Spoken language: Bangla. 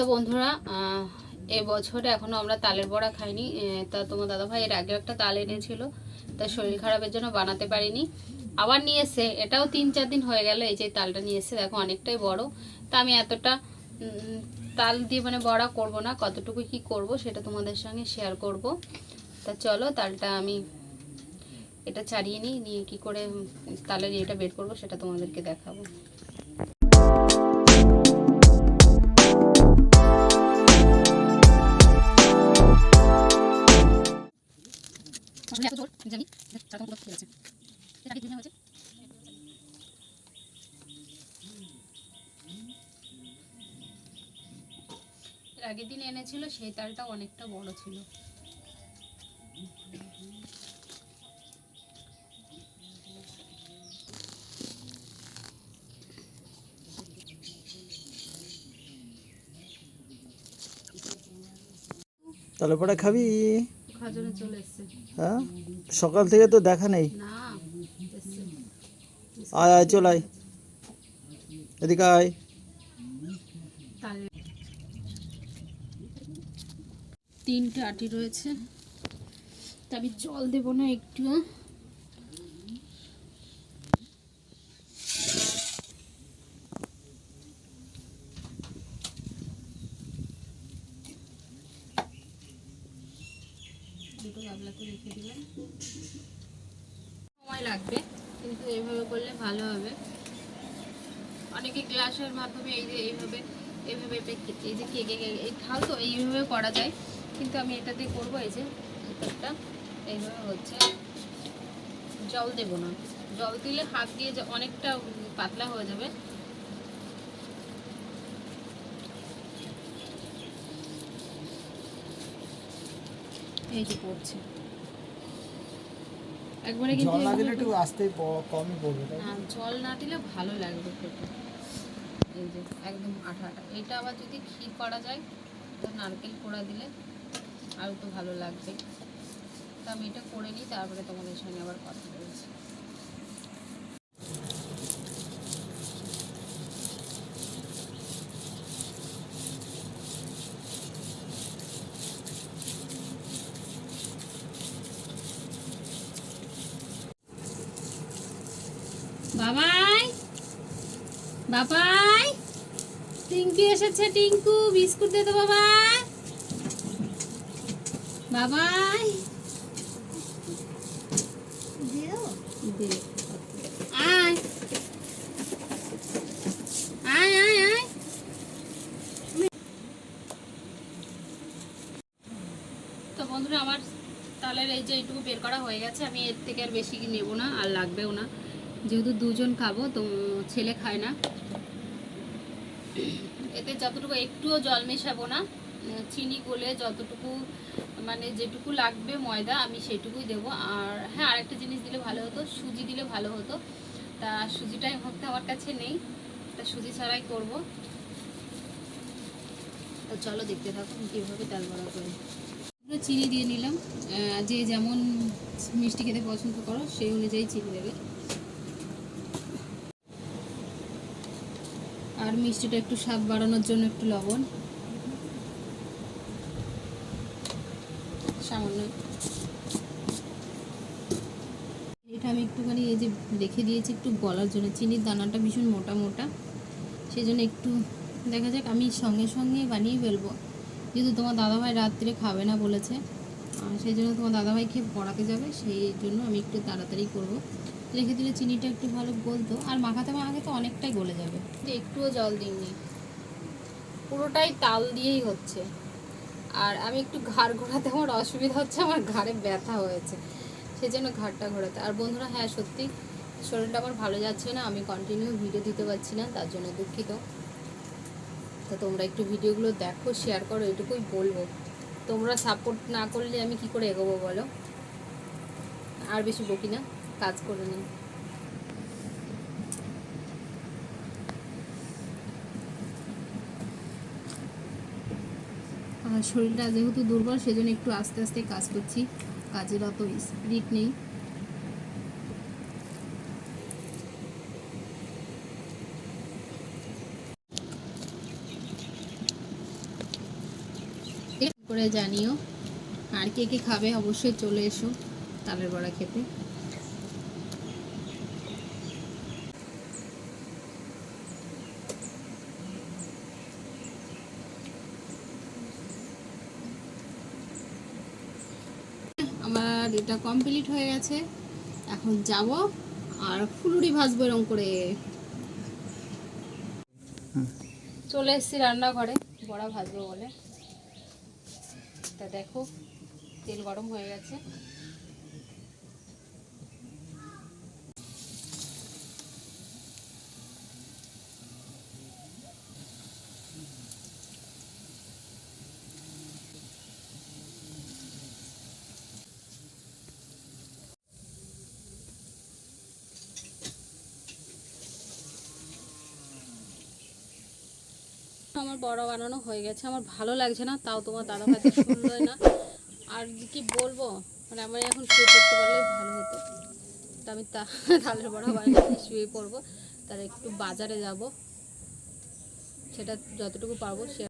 তো বন্ধুরা আহ, এ বছরে এখনও আমরা তালের বড়া খাইনি। তা তোমার দাদা ভাই এর আগে একটা তাল এনেছিল। তা শরীর খারাপের জন্য বানাতে পারিনি। আবার নিয়ে এসে এটাও তিন চার দিন হয়ে গেল এই যে তালটা নিয়ে এসে দেখো অনেকটাই বড়। তা আমি এতটা তাল দিয়ে মানে বড়া করব না কতটুকু কি করব সেটা তোমাদের সঙ্গে শেয়ার করব। তা চলো তালটা আমি এটা ছাড়িয়ে নিই নিয়ে কি করে তালের এটা বের করব সেটা তোমাদেরকে দেখাবো। এত জোর জানি চারটা পুরো ঠিক এটা কি হয়েছে। এর আগের দিন এনেছিল সেই তালটা অনেকটা বড় ছিল। তাহলে পরে খাবি। খাজনে চলে এসছে। হ্যাঁ? সকাল থেকে তো দেখা নেই। না আয় আয় চল আয়। এদিকে আয়। তিনটে আটি রয়েছে। তা আমি জল দেবো না একটু সময় লাগবে, কিন্তু এইভাবে করলে ভালো হবে। অনেকে গ্লাসের মাধ্যমে এই যে এইভাবে এইভাবে এই যে কেকে এই থাল তো, এইভাবে করা যায়। কিন্তু আমি এটাতে করব, এই যে একটা এইভাবে হচ্ছে। জল দেব না। জল দিলে হাত দিয়ে যে অনেকটা পাতলা হয়ে যাবে। এই যে পড়ছে একবারে কিন্তু জল না দিলে একটু আস্তে কমই পড়বে জল না দিলে ভালো লাগবে খেতে। এই যে একদম আঠা আঠা এটা আবার যদি ক্ষীর করা যায় তো নারকেল কোড়া দিলে আরও তো ভালো লাগবে। তো আমি এটা করে নিই তারপরে তোমাদের সঙ্গে আবার কথা বলছি বাবাই। বাবাই। টিঙ্কু এসেছে টিঙ্কু। বিস্কুট দে তো বাবাই। বাবাই। আয়। আয় আয় আয়। তো বন্ধুরা আমার তালের এই যে এইটুকু বের করা হয়ে গেছে আমি এর থেকে আর বেশি নেব না আর লাগবেও না। যেহেতু দুজন খাব, তো ছেলে খায় না। এতে যতটুকু একটুও জল মেশাবো না চিনি গলে যতটুকু মানে যেটুকু লাগবে ময়দা, আমি সেটুকুই দেবো। আর হ্যাঁ আরেকটা জিনিস দিলে ভালো হতো, সুজি দিলে ভালো হতো। তা সুজিটাই ভক্ত আমার কাছে নেই, তা সুজি ছাড়াই করব। তো চলো দেখতে থাকুন কীভাবে তেল বড়া করি। চিনি দিয়ে নিলাম যে যেমন মিষ্টি খেতে পছন্দ করো, সেই অনুযায়ী চিনি দেবে। আর মিষ্টিটা একটু স্বাদ বাড়ানোর জন্য একটু লবণ। সামান্য এটা আমি একটুখানি এই যে রেখে দিয়েছি, একটু গলার জন্য। চিনির দানাটা ভীষণ মোটা মোটা। সেই জন্য একটু দেখা যাক, আমি সঙ্গে সঙ্গে বানিয়ে ফেলব। যেহেতু তোমার দাদাভাই রাত্রে খাবে না বলেছে সেই জন্য তোমার দাদাভাই খেয়ে পড়াতে যাবে, সেই জন্য আমি একটু তাড়াতাড়ি করব। রেখে দিলে চিনিটা একটু ভালো গলতো। আর মাখাতে মাখাতে তো অনেকটাই গলে যাবে। একটুও জল দিইনি। পুরোটাই তাল দিয়েই হচ্ছে। আর আমি একটু ঘাড় ঘোরাতে আমার অসুবিধা হচ্ছে, আমার ঘাড়ে ব্যথা হয়েছে। সেই জন্য ঘাড়টা ঘোরাতে। আর বন্ধুরা হ্যাঁ সত্যি, শরীরটা আমার ভালো যাচ্ছে না। আমি কন্টিনিউ ভিডিও দিতে পারছি না, তার জন্য দুঃখিত। তো তোমরা একটু ভিডিওগুলো দেখো শেয়ার করো এটুকুই বলব। তোমরা সাপোর্ট না করলে আমি কি করে এগোবো বলো? আর বেশি বকি না। কাজ করে নিই আর শরীরটা যেহেতু দুর্বল, সেজন্য একটু আস্তে আস্তে কাজ করছি। কাজের অত স্পিরিট নেই। করে জানিও, আর কে কে খাবে অবশ্যই চলে এসো তালের বড়া খেতে। এটা কমপ্লিট হয়ে গেছে। এখন যাব আর ফুলুরি ভাজবো এরম করে। চলে এসেছি রান্নাঘরে, বড়া ভাজবো বলে। তা দেখো, তেল গরম হয়ে গেছে। আমার বড় বানানো হয়ে গেছে। আমার ভালো লাগছে না, তাও তোমার দাদা ভাই শুনলোই না। আর কি বলব? মানে আমার এখন শুয়ে পড়তে পারলে ভালো হতো। তা আমি তা তালের বড় বানিয়ে শুয়ে পড়ব। তার একটু বাজারে যাব। সেটা যতটুকু পারব সে